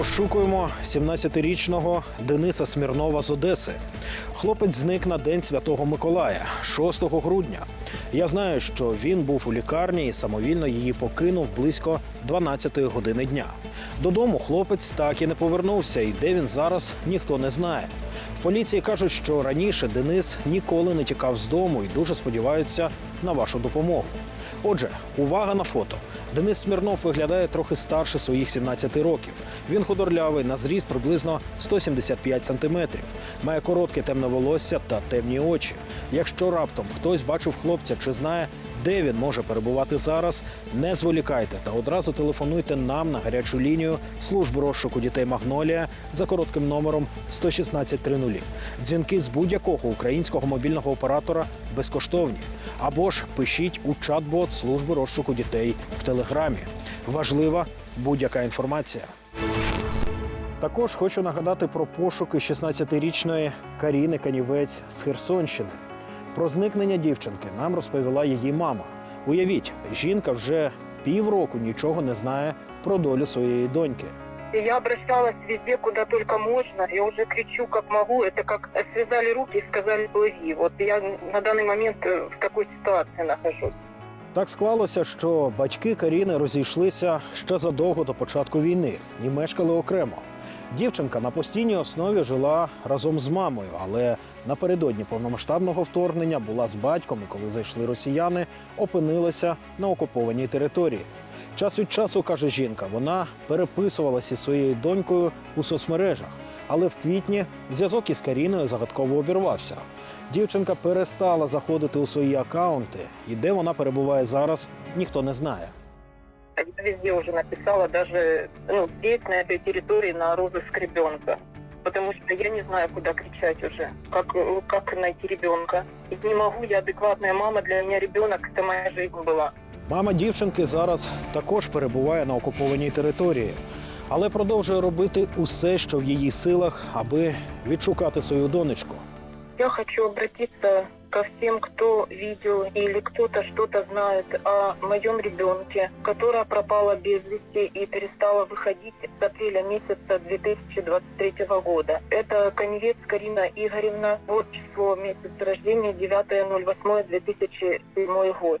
розшукуємо 17-річного Дениса Смірнова з Одеси. Хлопець зник на день Святого Миколая, 6 грудня. Я знаю, що він був у лікарні і самовільно її покинув близько 12-ї години дня. Додому хлопець так і не повернувся, і де він зараз ніхто не знає. В поліції кажуть, що раніше Денис ніколи не тікав з дому і дуже сподіваються на вашу допомогу. Отже, увага на фото. Денис Смірнов виглядає трохи старше своїх 17 років. Він худорлявий, на зріст приблизно 175 сантиметрів. Має коротке темне волосся та темні очі. Якщо раптом хтось бачив хлопця чи знає, де він може перебувати зараз, не зволікайте та одразу телефонуйте нам на гарячу лінію служби розшуку дітей Магнолія за коротким номером 11630. Дзвінки з будь-якого українського мобільного оператора безкоштовні. Або ж пишіть у чат-бот служби розшуку дітей в телеграмі. Важлива будь-яка інформація. Також хочу нагадати про пошуки 16-річної Каріни Канівець з Херсонщини. Про зникнення дівчинки нам розповіла її мама. Уявіть, жінка вже півроку нічого не знає про долю своєї доньки. И Я обращалась везде, куда только можно. Я уже кричу, как могу. Это как связали руки и сказали плыви. Вот я на данный момент э, в такой ситуации нахожусь. Так склалося, що батьки Каріни розійшлися ще задовго до початку війни і мешкали окремо. Дівчинка на постійній основі жила разом з мамою, але напередодні повномасштабного вторгнення була з батьком, і коли зайшли росіяни, опинилася на окупованій території. Час від часу, каже жінка, вона переписувалася зі своєю донькою у соцмережах, але в квітні зв'язок із Каріною загадково обірвався. Дівчинка перестала заходити у свої акаунти, і де вона перебуває зараз, ніхто не знає. Я везде уже написала, даже ну, здесь, на этой территории, на розыск ребенка. Потому что я не знаю, куда кричать уже, как, э, как найти ребенка. И не могу, я адекватная мама, для меня ребенок это моя жизнь была. Мама дівчинки зараз також перебуває на окупованій території, але продовжує робити усе, що в її силах, аби відшукати свою донечку. Я хочу обратиться ко всем, кто видел или кто-то что-то знает о моем ребенке, которая пропала без вести и перестала выходить с апреля месяца 2023 года. Это коневец Карина Игоревна. Вот число месяц рождения 9.08.2007 год.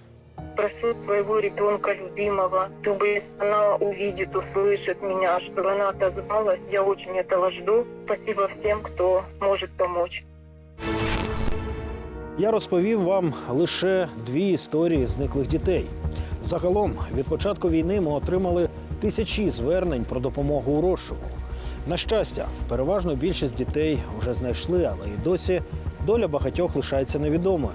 Прошу своего ребенка любимого, чтобы если она увидит, услышит меня, чтобы она отозвалась. Я очень этого жду. Спасибо всем, кто может помочь. Я розповів вам лише дві історії зниклих дітей. Загалом, від початку війни ми отримали тисячі звернень про допомогу у розшуку. На щастя, переважно більшість дітей вже знайшли, але і досі доля багатьох лишається невідомою.